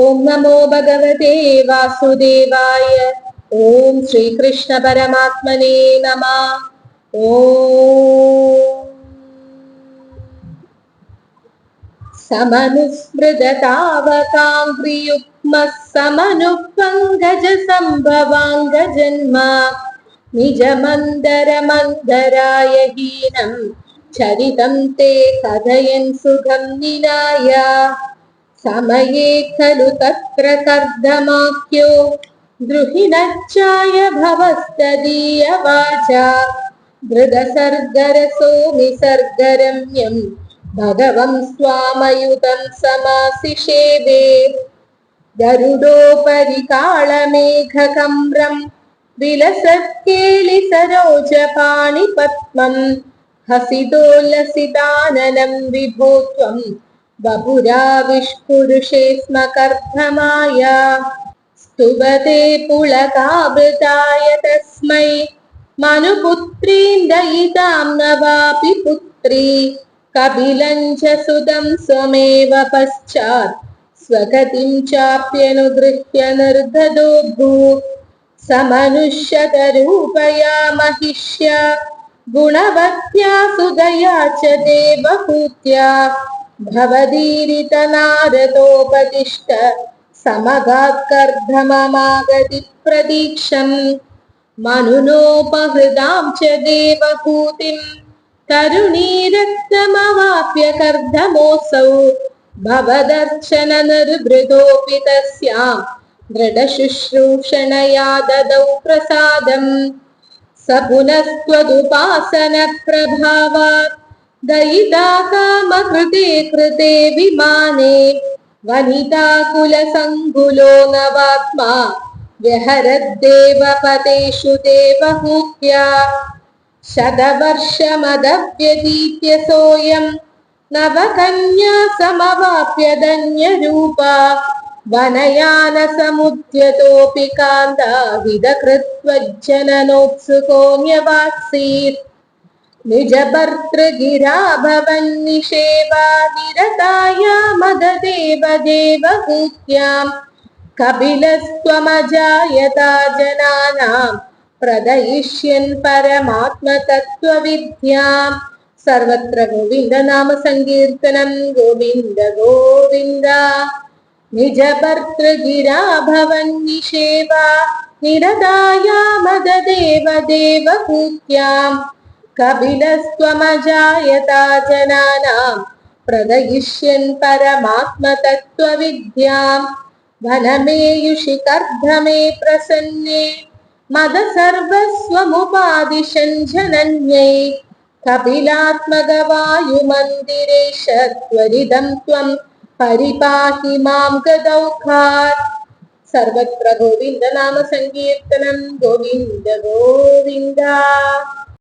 ഓം നമോ ഭഗവതേ വാസുദേവായ. ഓം ശ്രീകൃഷ്ണ പരമാത്മനേ നമ. ഓം സമനുസ്മൃതതാവകാംഗ്രിയുഗ്മ സമനുപങ്കജ സംഭവാംഗജന്മ നിജമന്ദരമന്ദരായ ഹീനം ചരിതം തേ കഥയൻ സുഖം നിനായ. സമയേ ഖലു തത്ര കർദ്ദമാക്യോ ദ്രുഹിണച്ചായ ഭവസ്തദീയ വാച ധൃതസർഗരസോ നിസർഗരമ്യം ഭഗവം സ്വാമയുതം സമാസിഷേവേ ഗരുഡോപരി കാളമേഘകമ്രം വിലസത്കേളി സരോജപാണിപത്മം വപുരാവിഷ്പുരുഷേ സ്മ കർദ്ധമായ സ്തുവതേ പുളകാവൃതായ തസ്മൈ. മനുപുത്രീം ദയിതാം നവാപി പുത്രീ. കപിലം ച സുതം സ്വമേവ പശ്ചാത്. സ്വഗതിം ചാപ്യനുഗൃഹ്യ നിർധദോ ഭൂ. സമനുഷ്യതരൂപയാ മഹിഷ്യ. ഗുണവത്യാ സുതയാ ച ദേവഭൂത്യാ. भवदीरितनारदोपदिष्ट समगात्कर्धममागति प्रदीक्षम् मनुनोपहृदां च देवहूतिम् तरुणीरक्तमवाप्य कर्धमोऽसौ भवदर्शननिर्वृतोऽपि तस्याम् दृढशुश्रूषणया ददौ प्रसादम्। स पुनस्त्वदुपासनप्रभावात् दयिता कामकृते कृते विमाने वनिताकुलसङ्कुलो नवात्मा व्यहरद्देवपतेषु देवहूत्या शतवर्षमदव्यतीत्य सोऽयं नवकन्या समवाप्य धन्यरूपा वनयानसमुद्यतोऽपि कान्ताविदकृत्वज्जननोत्सुकोऽन्यवात्सीत् भवन्निषेवा निरताया मददेव देवहूत्याम् कपिलस्त्वमजायता जनानाम् प्रदयिष्यन् परमात्मतत्त्वविद्याम् सर्वत्र सङ्कीर्तनं गोविन्द गोविन्द। निजभर्तृगिरा भवन्निषेवा निरदाया मददेव देवहूत्याम् കപിലസ്ത്വമജായതാജനാനാം പ്രദയിഷ്യൻ പരമാത്മതത്വവിദ്യാം. വനമേയുഷി കർദ്ധമേ പ്രസന്നേ മത സർവസ്വമുപാദിശൻ ജനന്യൈ കപിലാത്മകവായുമന്ദിരേഷ ത്വരിതം ത്വം പരിപാഹി മാം ഗദൗഖാർ. സർവത്ര ഗോവിന്ദ നാമ സങ്കീർത്തനം ഗോവിന്ദ ഗോവിന്ദ